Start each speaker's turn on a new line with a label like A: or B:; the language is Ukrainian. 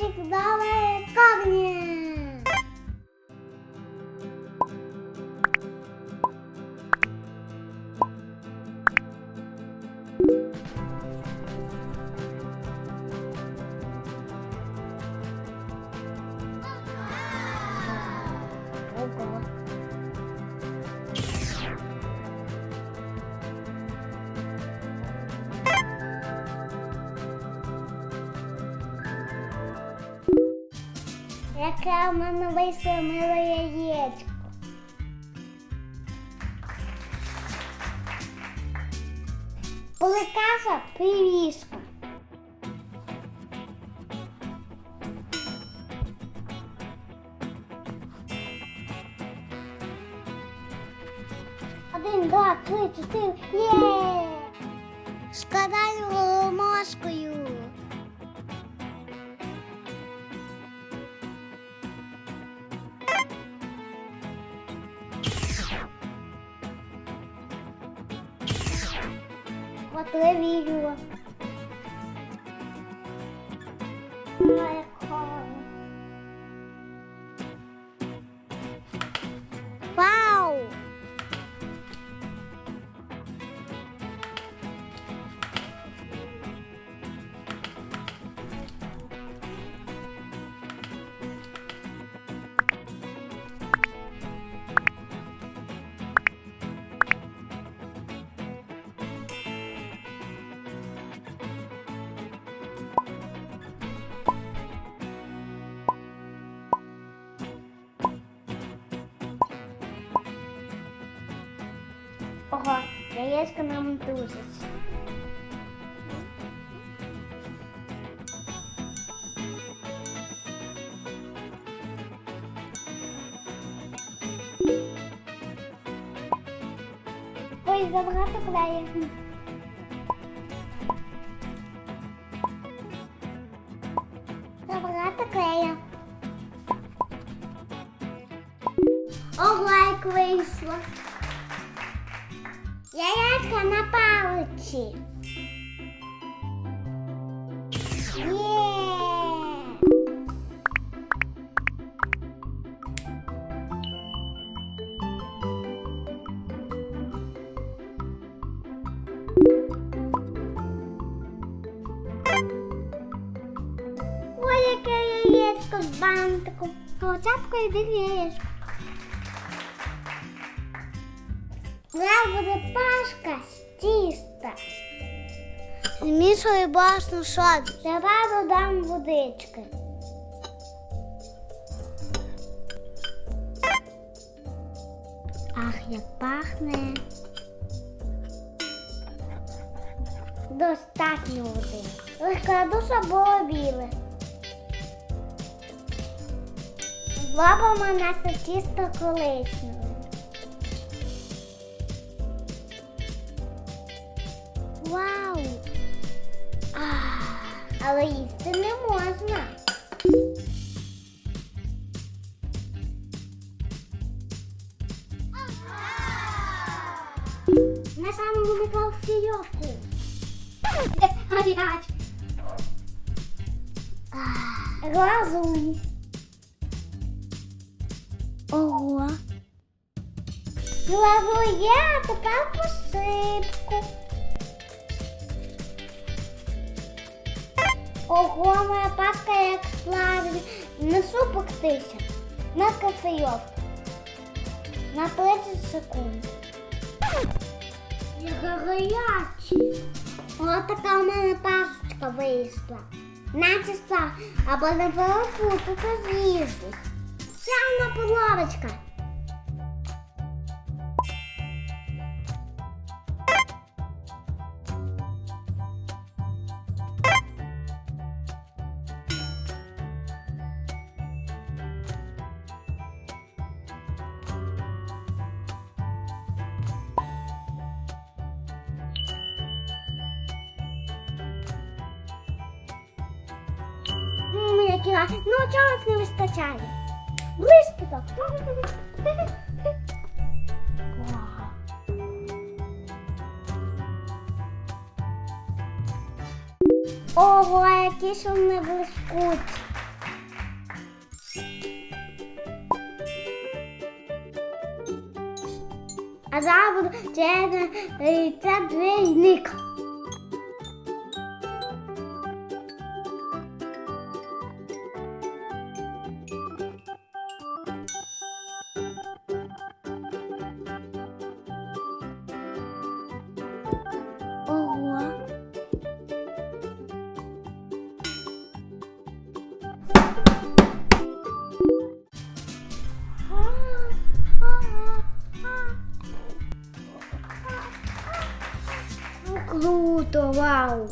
A: Мальчик, давай камни. Ого. Яке в мене вийшло миле яєчко. Поликаша пиріжка. Один, два, три, чотири. Є! Складаю ложкою. Потревію. Ой, Ого, яєчко нам тусить. Ой, забагато клею. Забагато клею. Ого, як вийшло. Яєчка на паличі. Є! Ой, яке яєчко з бантиком. Спочатку йде яєчко. Зараз буде пашка з тіста. Змішую башну шот. Давай додам водички. Ах, як пахне. Достатньо води. Розкладу собою біле. Зробимо наше тісто коричневе. Але їсти не можна. На самому виклав фільовку.
B: Гаряч.
A: Глазунь. Ого. Глазу є, а тепер посипку. Ого, моя паска як сплавлена. Несу пектися на кофейовку. На 30 секунд. Яка гарячі. Ось така у мене пасочка вийшла. Начисла, або не перепутати з їжу. Сяна половочка. так. Ну чогось не вистачає. Блискіток. Ого, які ж вони блискуть. А зараз буду це двійник. Круто, вау!